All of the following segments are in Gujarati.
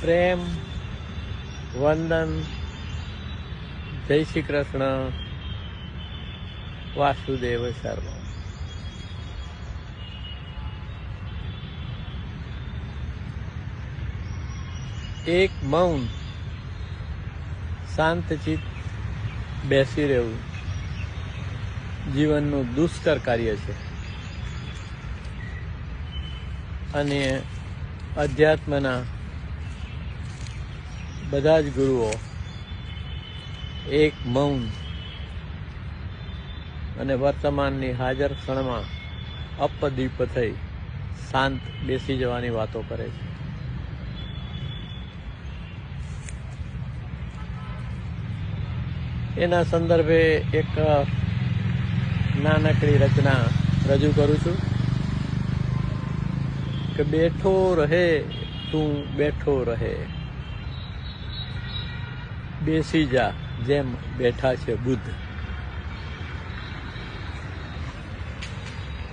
પ્રેમ, વંદન, જય શ્રી કૃષ્ણ, વાસુદેવ સર્વ એક મૌન શાંતચિત બેસી રહેવું જીવનનું દુષ્કર કાર્ય છે. અને અધ્યાત્મના બધા જ ગુરુઓ એક મૌન અને વર્તમાનની હાજર ક્ષણમાં અપદીપ થઈ શાંત બેસી જવાની વાતો કરે છે. એના સંદર્ભે એક નાનકડી રચના રજૂ કરું છું કે બેઠો રહે તું બેઠો રહે. બેસી જા, જેમ બેઠા છે બુદ્ધ.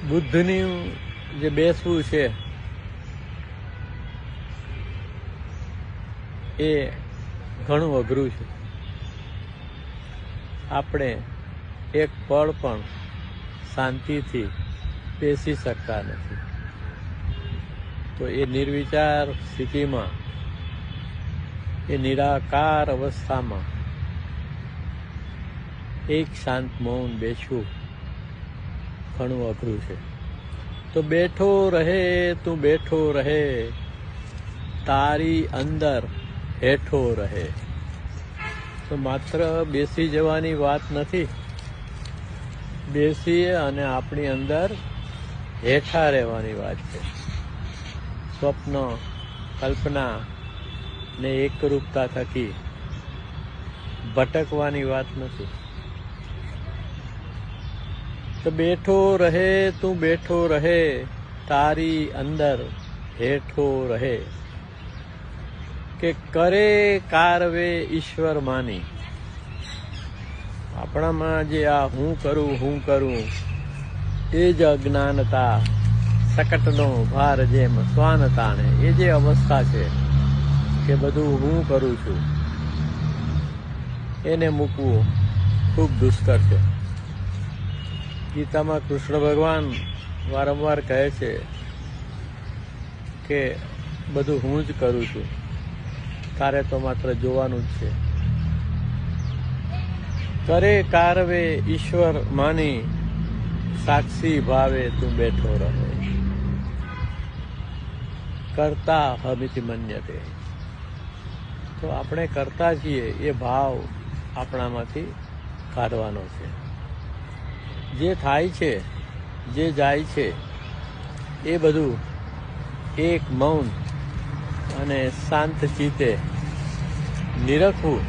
બુદ્ધની જે બેસવું છે, એ ઘણું અઘરું છે. આપણે એક પળ પણ શાંતિથી બેસી શકતા નથી. તો એ નિર્વિચાર સ્થિતિમાં એ નિરાકાર અવસ્થામાં એક શાંત મૌન બેસવું ઘણું અઘરું છે. તો બેઠો રહે, તું બેઠો રહે, તારી અંદર હેઠો રહે. તો માત્ર બેસી જવાની વાત નથી. બેસીએ અને આપણી અંદર હેઠા રહેવાની વાત છે. સ્વપ્ન, કલ્પના ને એકરૂપતા થકી ભટકવાની વાત નથી. તો બેઠો રહે તું બેઠો રહે, તારી અંદર હેઠો રહે. કે કરે કારવે ઈશ્વર માની. આપણામાં જે આ હું કરું હું કરું, એ જ અજ્ઞાનતા, સકટનો ભાર જેમ સ્વાનતાને, એ જે અવસ્થા છે કે બધું હું કરું છું. એને મૂકવું ખૂબ દુષ્કર છે. ગીતામાં કૃષ્ણ ભગવાન વારંવાર કહે છે કે બધું હું જ કરું છું. તારે તો માત્ર જોવાનું જ છે. કરે કારવે ઈશ્વર માની, સાક્ષી ભાવે તું બેઠો રહે. કરતા હમિતિ મન્યતે તો આપણે કરતા છીએ એ ભાવ આપણામાંથી કાઢવાનો છે. જે થાય છે, જે જાય છે, એ બધું એક મૌન અને શાંત ચિત્તે નિરખવું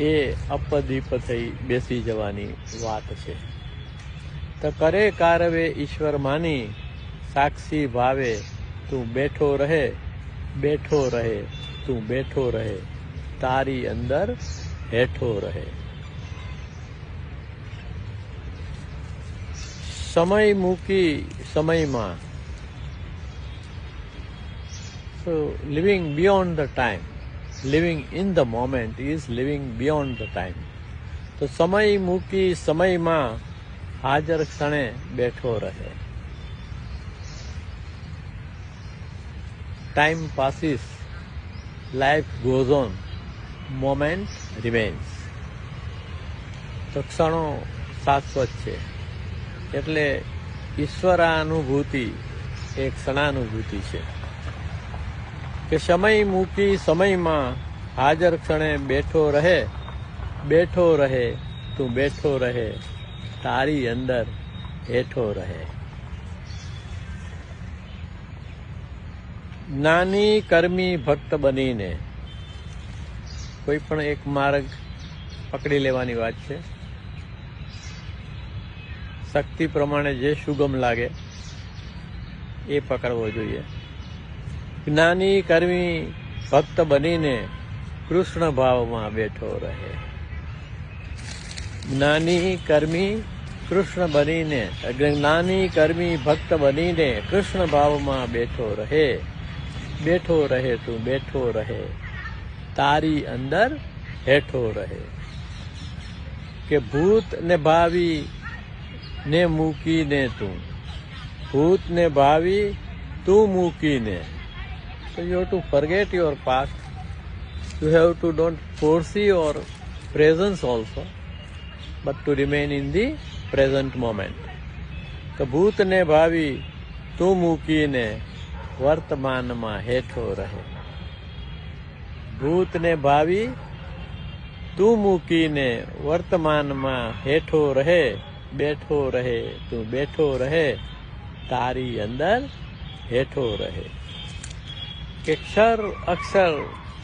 એ અપદીપ થઈ બેસી જવાની વાત છે. તો કરે કારવે ઈશ્વર માની, સાક્ષી ભાવે તું બેઠો રહે બેઠો રહે તું બેઠો રહે તારી અંદર હેઠો રહે સમય મૂકી સમયમાં So, living beyond the time, living in the moment is living beyond the time. તો સમય મૂકી સમયમાં હાજર ક્ષણે બેઠો રહે time passes life goes on, remains તો ક્ષણો શાશ્વત છે. એટલે ઈશ્વરાનુભૂતિ એ ક્ષણાનુભૂતિ છે. કે સમય મૂકી સમયમાં હાજર ક્ષણે બેઠો રહે બેઠો રહે તું બેઠો રહે તારી અંદર હેઠો રહે. જ્ઞાની કર્મી ભક્ત બનીને કોઈ પણ એક માર્ગ પકડી લેવાની વાત છે. શક્તિ પ્રમાણે જે સુગમ લાગે એ પકડવો જોઈએ. જ્ઞાની કર્મી ભક્ત બનીને કૃષ્ણ ભાવમાં બેઠો રહે. જ્ઞાની કર્મી કૃષ્ણ બનીને જ્ઞાની કર્મી ભક્ત બનીને કૃષ્ણ ભાવમાં બેઠો રહે. બેઠો રહે તું બેઠો રહે તારી અંદર હેઠો રહે કે ભૂત ને ભાવિ ને મૂકીને તું ભૂત ને ભાવિ તું મૂકીને So you have to forget your past. You have to don't foresee your presence also, but to remain in the present moment. તો ભૂત ને ભાવિ તું મૂકીને વર્તમાનમાં હેઠો રહે. ભૂત ને ભાવિ તું મૂકીને વર્તમાનમાં હેઠો રહે, બેઠો રહે, તું બેઠો રહે, તારી અંદર હેઠો રહે. કે ક્ષર અક્ષર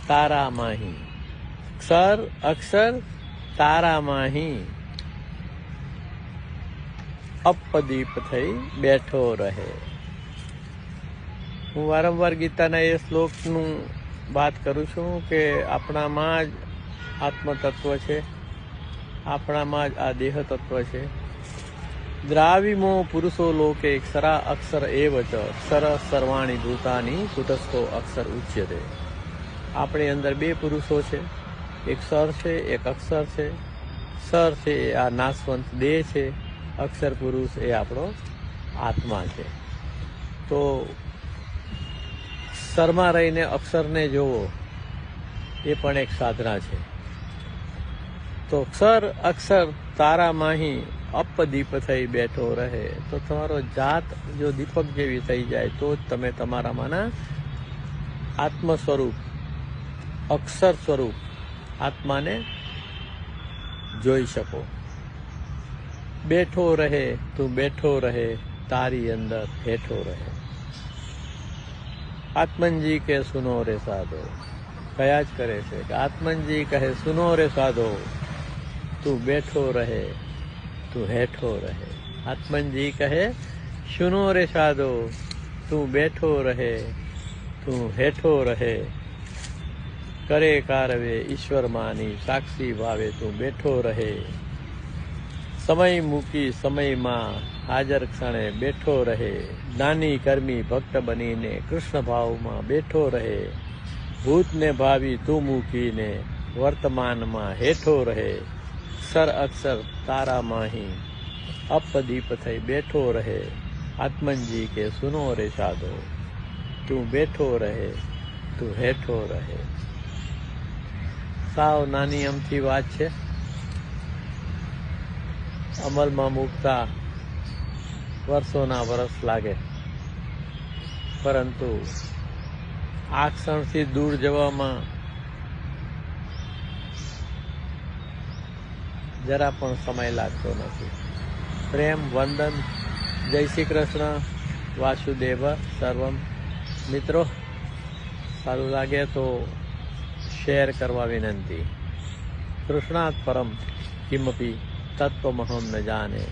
તારામાંહી ક્ષર અક્ષર તારામાંહી અપદીપ થઈ બેઠો રહે. હું વારંવાર ગીતાના એ શ્લોકનું વાત કરું છું કે આપણામાં જ આત્મતત્વ છે. આપણામાં જ આ દેહ તત્વ છે. દ્રાવિમો પુરુષો લોકે સરા અક્ષર એ વચ સર સર્વાણી ભૂતાની કુટસ્થો અક્ષર ઉચ્યતે. આપણી અંદર બે પુરુષો છે. એક સર છે, એક અક્ષર છે. સર છે એ આ નાશવંત દેહ છે. અક્ષર પુરુષ એ આપણો આત્મા છે. તો સરમાં રહીને અક્ષરને જોવો, એ પણ એક સાધના છે. તો અક્ષર અક્ષર, તારા માહી અપદીપ થઈ બેઠો રહે. તો તમારો જાત જો દીપક જેવી થઈ જાય, તો જ તમે તમારામાંના આત્મ સ્વરૂપ અક્ષર સ્વરૂપ આત્માને જોઈ શકો. બેઠો રહે તું બેઠો રહે, તારી અંદર હેઠો રહે. આત્મનજી કે સુનો રે સાધો? કયા જ કરે છે કે આત્મનજી કહે, સુનો રે સાધો, તું બેઠો રહે, તું હેઠો રહે. આત્મનજી કહે, સુનો રે સાધો, તું બેઠો રહે, તું હેઠો રહે. કરે કારવે ઈશ્વર માની, સાક્ષી ભાવે તું બેઠો રહે. સમય મૂકી સમયમાં હાજર ક્ષણે બેઠો રહે. જ્ઞાની કર્મી ભક્ત બનીને કૃષ્ણ ભાવમાં બેઠો રહે. ભૂતને ભાવી તું મૂકીને વર્તમાનમાં હેઠો રહે. સર અક્ષર તારા માહી અપદીપ થઈ બેઠો રહે. આત્મનજી કે સુનો રે સાધો, તું બેઠો રહે, તું હેઠો રહે. સાવ નાની અમથી વાત છે. અમલમાં મૂકતા વર્ષોના વર્ષ લાગે. પરંતુ આ ક્ષણથી દૂર જવામાં જરા પણ સમય લાગતો નથી. પ્રેમ, વંદન, જય શ્રી કૃષ્ણ, વાસુદેવ, સર્વમ. મિત્રો, સારું લાગે તો શેર કરવા વિનંતી. કૃષ્ણાત પરમ કિમપી तत्व तो हम न जाने